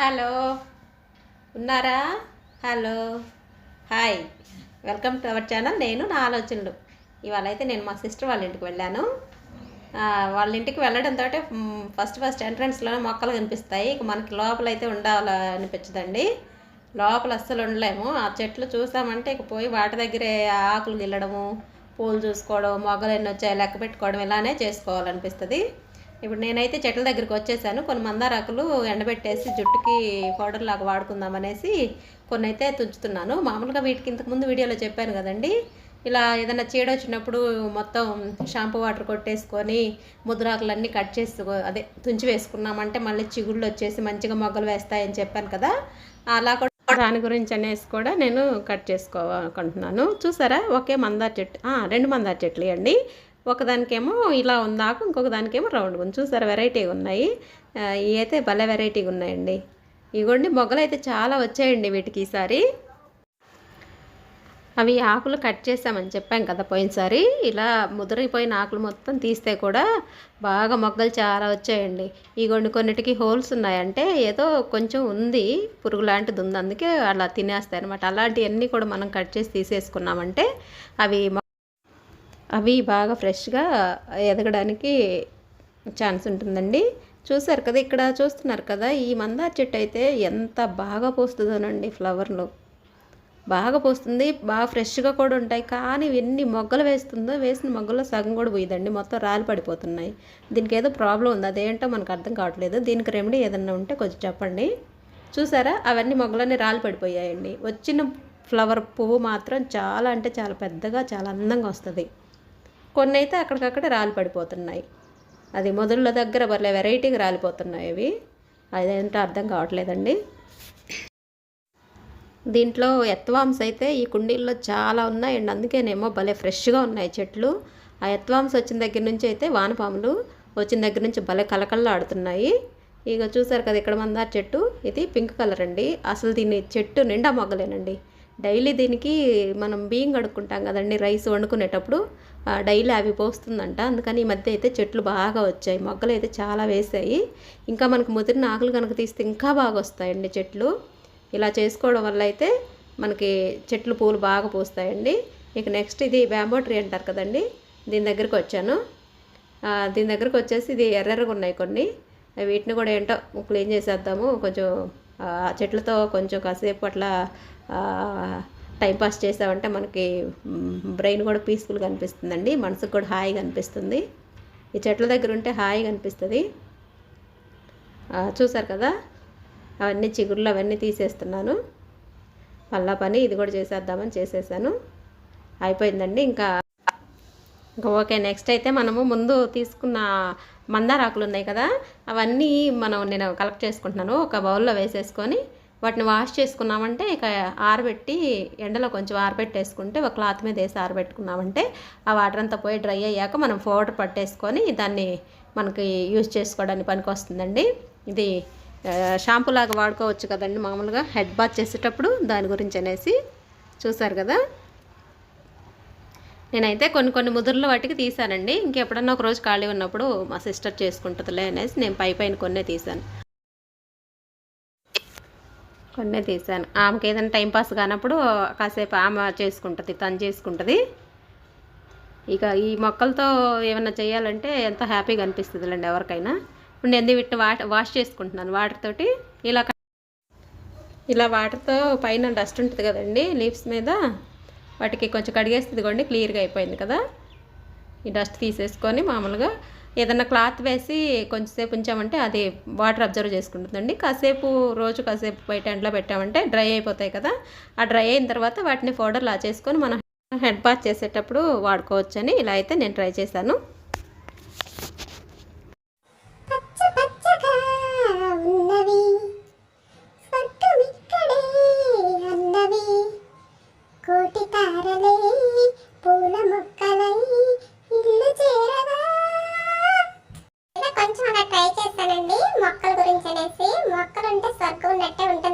Hello. ఉన్నారా? Hello. Hi. Welcome to our channel. నేను నా ఆలోచనలు. ఇవాళ అయితే నేను మా సిస్టర్ వాళ్ళ ఇంటికి వెళ్ళాను. వాళ్ళ ఇంటికి వెళ్ళడంతో ఫస్ట్ ఫస్ట్ ఎంట్రన్స్లోనే మొక్కలు కనిపిస్తాయి. ఇక మనకి లోపల అయితే లోపల అస్సలు ఉండలేము. ఆ చెట్లు చూసామంటే ఇక పోయి వాటి దగ్గరే ఆకులు గిల్లడము పూలు చూసుకోవడం మొగ్గలు ఎన్ని వచ్చాయి లెక్క పెట్టుకోవడం ఇలానే చేసుకోవాలనిపిస్తుంది. ఇప్పుడు నేనైతే చెట్ల దగ్గరికి వచ్చేసాను. కొన్ని మందారాకులు ఎండబెట్టేసి జుట్టుకి పౌడర్ లాగా వాడుకుందాం అనేసి కొన్ని అయితే తుంచుతున్నాను. మామూలుగా వీటికి ఇంతకు ముందు వీడియోలో చెప్పాను కదండి. ఇలా ఏదైనా చీడ వచ్చినప్పుడు మొత్తం షాంపూ వాటర్ కొట్టేసుకొని ముద్రాకులన్నీ కట్ చేసి అదే తుంచి వేసుకున్నామంటే మళ్ళీ చిగుళ్ళు వచ్చేసి మంచిగా మొగ్గలు వేస్తాయని చెప్పాను కదా. అలా కూడా దాని గురించి అనేసి కూడా నేను కట్ చేసుకోవాలనుకుంటున్నాను చూసారా? ఒకే మందార చెట్టు. రెండు మందార చెట్లు అండి. ఒకదానికేమో ఇలా ఉంది ఆకు ఇంకొక దానికేమో రౌండ్. ఉంది చూసారా వెరైటీగా ఉన్నాయి. ఇవి అయితే భలే వెరైటీగా ఉన్నాయండి. ఇగోండి మొగ్గలు అయితే చాలా వచ్చాయండి వీటికి ఈసారి. అవి ఆకులు కట్ చేసామని చెప్పాం కదా పోయినసారి. ఇలా ముదిరిపోయిన ఆకులు మొత్తం తీస్తే కూడా బాగా మొగ్గలు చాలా వచ్చాయండి. ఈ కొన్ని కొన్నిటికి హోల్స్ ఉన్నాయంటే ఏదో కొంచెం ఉంది పురుగు లాంటిది ఉంది అందుకే అలా తినేస్తాయి అనమాట అలాంటివన్నీ కూడా మనం కట్ చేసి తీసేసుకున్నామంటే అవి అవి బాగా ఫ్రెష్గా ఎదగడానికి ఛాన్స్ ఉంటుందండి. చూసారు కదా ఇక్కడ చూస్తున్నారు కదా ఈ మందార చెట్టు అయితే ఎంత బాగా పోస్తుందోనండి ఫ్లవర్లు. బాగా పోస్తుంది బాగా ఫ్రెష్గా కూడా ఉంటాయి కానీ ఎన్ని మొగ్గలు వేస్తుందో వేసిన మొగ్గల్లో సగం కూడా పోయిదండి మొత్తం రాలి పడిపోతున్నాయి. దీనికి ఏదో ప్రాబ్లం ఉంది అదేంటో మనకు అర్థం కావట్లేదు. దీనికి రెమెడీ ఏదన్నా ఉంటే కొంచెం చెప్పండి. చూసారా అవన్నీ మొగ్గలన్నీ రాలి పడిపోయాయండి. వచ్చిన ఫ్లవర్ పువ్వు మాత్రం చాలా అంటే చాలా పెద్దగా చాలా అందంగా వస్తుంది. కొన్ని అయితే అక్కడికక్కడ రాలి పడిపోతున్నాయి. అది మొదళ్ళ దగ్గర భలే వెరైటీగా రాలిపోతున్నాయి అవి అదేంటో అర్థం కావట్లేదండి. దీంట్లో ఎత్వామ్స్ అయితే ఈ కుండీల్లో చాలా ఉన్నాయండి అందుకేనేమో భలే ఫ్రెష్గా ఉన్నాయి చెట్లు. ఆ ఎత్వామ్స్ వచ్చిన దగ్గర నుంచి అయితే వానపాములు వచ్చిన దగ్గర నుంచి భలే కలకల్లా ఆడుతున్నాయి ఇక చూసారు కదా ఇక్కడ మందార చెట్టు. ఇది పింక్ కలర్ అండి. అసలు దీని చెట్టు నిండా మొగ్గలేనండి. డైలీ దీనికి మనం బియ్యం కడుక్కుంటాం కదండి రైస్ వండుకునేటప్పుడు. డైలీ అవి పోస్తుందంట. అందుకని ఈ మధ్య అయితే చెట్లు బాగా వచ్చాయి. మొగ్గలు అయితే చాలా వేసాయి ఇంకా మనకు ముదిరిన ఆకులు కనుక తీస్తే ఇంకా బాగా వస్తాయండి చెట్లు. ఇలా చేసుకోవడం వల్ల అయితే మనకి చెట్లు పూలు బాగా పూస్తాయండి. ఇక నెక్స్ట్ ఇది బ్యాంబో ట్రీ అంటారు కదండి దీని దగ్గరికి వచ్చాను. దీని దగ్గరకు వచ్చేసి ఇది ఎర్రెర్రగా ఉన్నాయి కొన్ని. వీటిని కూడా ఏంటో క్లీన్ చేసేద్దాము. కొంచెం చెట్లతో కొంచెం కాసేపు అట్లా టైంపాస్ చేసామంటే మనకి బ్రెయిన్ కూడా పీస్ఫుల్గా అనిపిస్తుందండి. మనసుకు కూడా హాయిగా అనిపిస్తుంది. ఈ చెట్ల దగ్గర ఉంటే హాయిగా అనిపిస్తుంది. చూసారు కదా? అవన్నీ చిగుళ్ళు అవన్నీ తీసేస్తున్నాను. మళ్ళా పని ఇది కూడా చేసేద్దామని చేసేసాను. అయిపోయిందండి. ఇంకా ఇంకా ఓకే నెక్స్ట్ అయితే మనము ముందు తీసుకున్న మందార ఆకులు ఉన్నాయి కదా అవన్నీ మనం నేను కలెక్ట్ చేసుకుంటున్నాను. ఒక బౌల్లో వేసేసుకొని వాటిని వాష్ చేసుకున్నామంటే ఇక ఆరబెట్టి ఎండలో కొంచెం ఆరబెట్టేసుకుంటే ఒక క్లాత్ మీద వేసి ఆరబెట్టుకున్నామంటే ఆ వాటర్ అంతా పోయి డ్రై అయ్యాక మనం పౌడర్ పట్టేసుకొని దాన్ని మనకి యూజ్ చేసుకోవడానికి పనికి వస్తుందండి. ఇది షాంపూలాగా షాంపూ లాగా వాడుకోవచ్చు కదండి మామూలుగా. హెడ్ బాత్ చేసేటప్పుడు దాని గురించి అనేసి చూసారు కదా. నేనైతే కొన్ని కొన్ని ముదురుల వాటికి తీసానండి ఇంకెప్పుడన్నా ఒక రోజు ఖాళీ ఉన్నప్పుడు మా సిస్టర్ చేసుకుంటుందిలే అనేసి నేను పై పైన కొన్నే తీసాను కొన్నే తీసాను ఆమెకి ఏదైనా టైంపాస్ కానప్పుడు కాసేపు ఆమె చేసుకుంటుంది తను చేసుకుంటుంది. ఇక ఈ మొక్కలతో ఏమైనా చేయాలంటే ఎంతో హ్యాపీగా అనిపిస్తుందిలేండి ఎవరికైనా. ఇప్పుడు నేను వీటిని వా వాష్ చేసుకుంటున్నాను వాటర్ తోటి ఇలా ఇలా వాటర్తో పైన డస్ట్ ఉంటుంది కదండి లీవ్స్ మీద. వాటికి కొంచెం కడిగేస్తుంది క్లియర్గా అయిపోయింది కదా. ఈ డస్ట్ తీసేసుకొని మామూలుగా ఏదన్నా క్లాత్ వేసి కొంచెంసేపు ఉంచామంటే అది వాటర్ అబ్జర్వ్ చేసుకుంటుందండి. కాసేపు రోజు కాసేపు బయట ఎండలో పెట్టామంటే డ్రై అయిపోతాయి కదా. ఆ డ్రై అయిన తర్వాత వాటిని పౌడర్ లా చేసుకొని మనం హెడ్ బాత్ చేసేటప్పుడు వాడుకోవచ్చని ఇలా అయితే నేను ట్రై చేశాను. మొక్కలు ఉంటే స్వర్గం ఉన్నట్టే ఉంటుంది